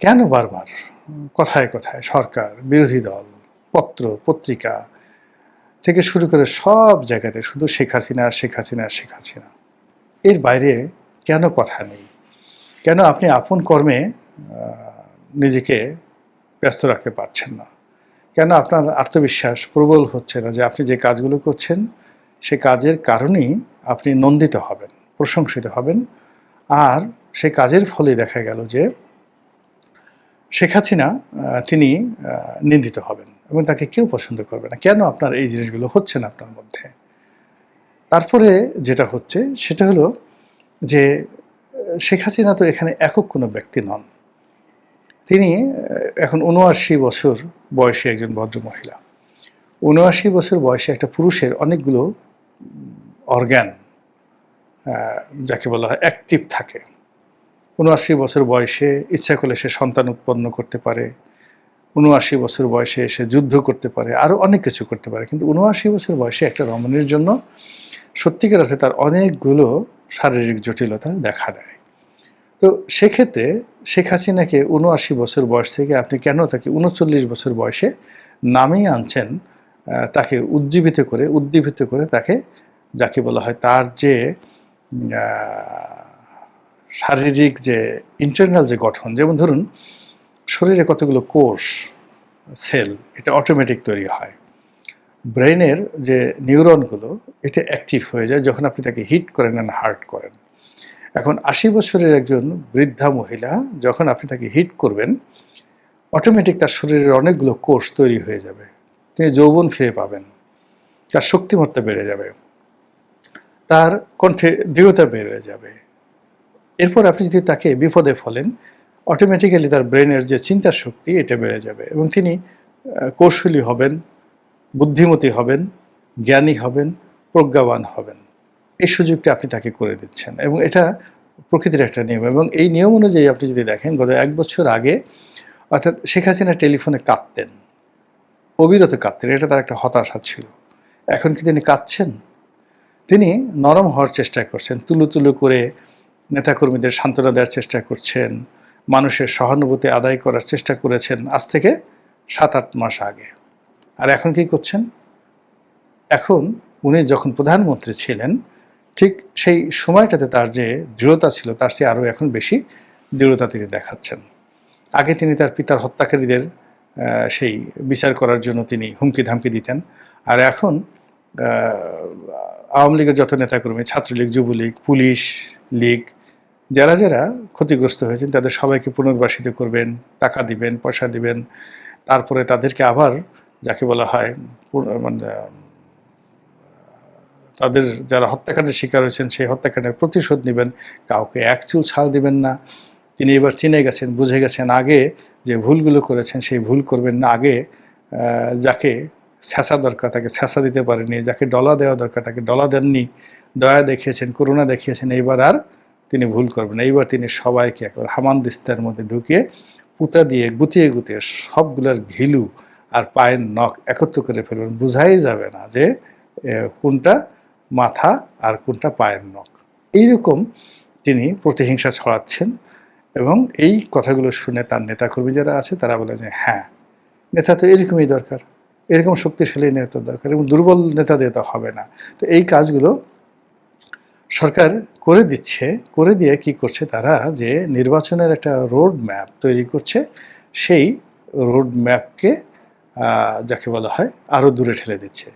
কেন বারবার? কথায় কথায়? সরকার, বিরোধী দল, পত্র, পত্রিকা থেকে শুরু করে সব জায়গাতে শুধু শেখ হাসিনা শেখ হাসিনা শেখ হাসিনা। এর বাইরে কেন কথা নেই? কেন আপনি আপন কর্মে নিজেকে ব্যস্ত রাখতে পারছেন না? কেন আপনার আত্মবিশ্বাস প্রবল হচ্ছে না যে আপনি যে কাজগুলো করছেন, সে কাজের কারণেই আপনি নন্দিত হবেন, প্রশংসিত হবেন। আর সে কাজের ফলে দেখা গেল যে শেখ হাসিনা তিনি নিন্দিত হবেন এবং তাকে কেউ পছন্দ করবে না। কেন আপনার এই জিনিসগুলো হচ্ছে না আপনার মধ্যে? তারপরে যেটা হচ্ছে, সেটা হলো যে, শেখ হাসিনা তো এখানে একক কোনো ব্যক্তি নন। তিনি এখন উনআশি বছর বয়সী একজন ভদ্র মহিলা উনআশি বছর বয়সে একটা পুরুষের অনেকগুলো অর্গ্যান যাকে বলা হয় অ্যাক্টিভ থাকে। উনআশি বছর বয়সে ইচ্ছা করলে সে সন্তান উৎপন্ন করতে পারে, উনআশি বছর বয়সে সে যুদ্ধ করতে পারে আরও অনেক কিছু করতে পারে। কিন্তু উনআশি বছর বয়সে একটা রমণীর জন্য সত্যিকার অর্থে তার অনেকগুলো শারীরিক জটিলতা দেখা দেয়। তো সেক্ষেত্রে শেখ হাসিনাকে উনআশি বছর বয়স থেকে আপনি কেন তাকে উনচল্লিশ বছর বয়সে নামিয়ে আনছেন তাকে উজ্জীবিত করে উদ্দীপিত করে তাকে, যাকে বলা হয় তার যে শারীরিক যে ইন্টারনাল যে গঠন, যেমন ধরুন শরীরে কতগুলো কোষ সেল এটা অটোমেটিক তৈরি হয়। ব্রেনের যে নিউরনগুলো এটা অ্যাক্টিভ হয়ে যায় যখন আপনি তাকে হিট করেন অ্যান্ড হার্ট করেন। এখন আশি বছরের একজন বৃদ্ধা মহিলা যখন আপনি তাকে হিট করবেন অটোমেটিক তার শরীরের অনেকগুলো কোষ তৈরি হয়ে যাবে। তিনি যৌবন ফিরে পাবেন। তার শক্তিমত্তা বেড়ে যাবে। তার কণ্ঠে দৃঢ়তা বেড়ে যাবে। এরপর আপনি যদি তাকে বিপদে ফেলেন অটোমেটিক্যালি তার ব্রেনের যে চিন্তার শক্তি এটা বেড়ে যাবে এবং তিনি কৌশলী হবেন, বুদ্ধিমতী হবেন, জ্ঞানী হবেন, প্রজ্ঞাবান হবেন। এই সুযোগটা আপনি তাকে করে দিচ্ছেন এবং এটা প্রকৃতির একটা নিয়ম এবং এই নিয়ম অনুযায়ী আপনি যদি দেখেন, গত এক বছর আগে, অর্থাৎ শেখ হাসিনা টেলিফোনে কাঁদতেন, অবিরত কাঁদতেন, এটা তার একটা হতাশা ছিল। এখন কি তিনি কাঁদছেন? তিনি নরম হওয়ার চেষ্টা করছেন, তুলু তুলু করে নেতাকর্মীদের সান্ত্বনা দেওয়ার চেষ্টা করছেন, মানুষের সহানুভূতি আদায় করার চেষ্টা করেছেন আজ থেকে সাত আট মাস আগে। আর এখন কি করছেন? এখন উনি যখন প্রধানমন্ত্রী ছিলেন, ঠিক সেই সময়টাতে তার যে দৃঢ়তা ছিল, তার চেয়ে আরও এখন বেশি দৃঢ়তা তিনি দেখাচ্ছেন। আগে তিনি তার পিতার হত্যাকারীদের সেই বিচার করার জন্য তিনি হুমকি ধামকি দিতেন। আর এখন আওয়ামী লীগের যত নেতাকর্মী, ছাত্রলীগ, যুবলীগ, পুলিশ লীগ যারা যারা ক্ষতিগ্রস্ত হয়েছেন, তাদের সবাইকে পুনর্বাসিত করবেন, টাকা দিবেন, পয়সা দিবেন। তারপরে তাদেরকে আবার যাকে বলা হয় মানে তাদের যারা হত্যাকাণ্ডের শিকার হয়েছেন, সেই হত্যাকাণ্ডের প্রতিশোধ নেবেন। কাউকে এক চুল ছাড় দিবেন না। তিনি এবার চিনে গেছেন, বুঝে গেছেন আগে যে ভুলগুলো করেছেন, সেই ভুল করবেন না। আগে যাকে ছ্যাঁচা দরকার, তাকে ছ্যাঁচা দিতে পারেনি যাকে ডলা দেওয়া দরকার, তাকে ডলা দেননি। দয়া দেখিয়েছেন, করুণা দেখিয়েছেন। এইবার আর তিনি ভুল করবেন। এইবার তিনি সবাইকে একবার হামান দিস্তার মধ্যে ঢুকিয়ে পুঁতা দিয়ে গুতিয়ে গুতিয়ে সবগুলোর ঘিলু আর পায়ের নখ একত্র করে ফেলবেন। বোঝাই যাবে না যে কোনটা মাথা আর কোনটা পায়ের নখ। এইরকম তিনি প্রতিহিংসা ছড়াচ্ছেন এবং এই কথাগুলো শুনে তার নেতাকর্মী যারা আছে, তারা বলে যে হ্যাঁ নেতা তো এরকমই দরকার। এরকম শক্তিশালী নেতা দরকার এবং দুর্বল নেতা দিয়ে তো হবে না। তো এই কাজগুলো সরকার করে দিচ্ছে, করে দিয়ে কি করছে তারা যে নির্বাচনের একটা রোড ম্যাপ তৈরি করছে, সেই রোড ম্যাপকে যাকে বলা হয় আরও দূরে ঠেলে দিচ্ছে।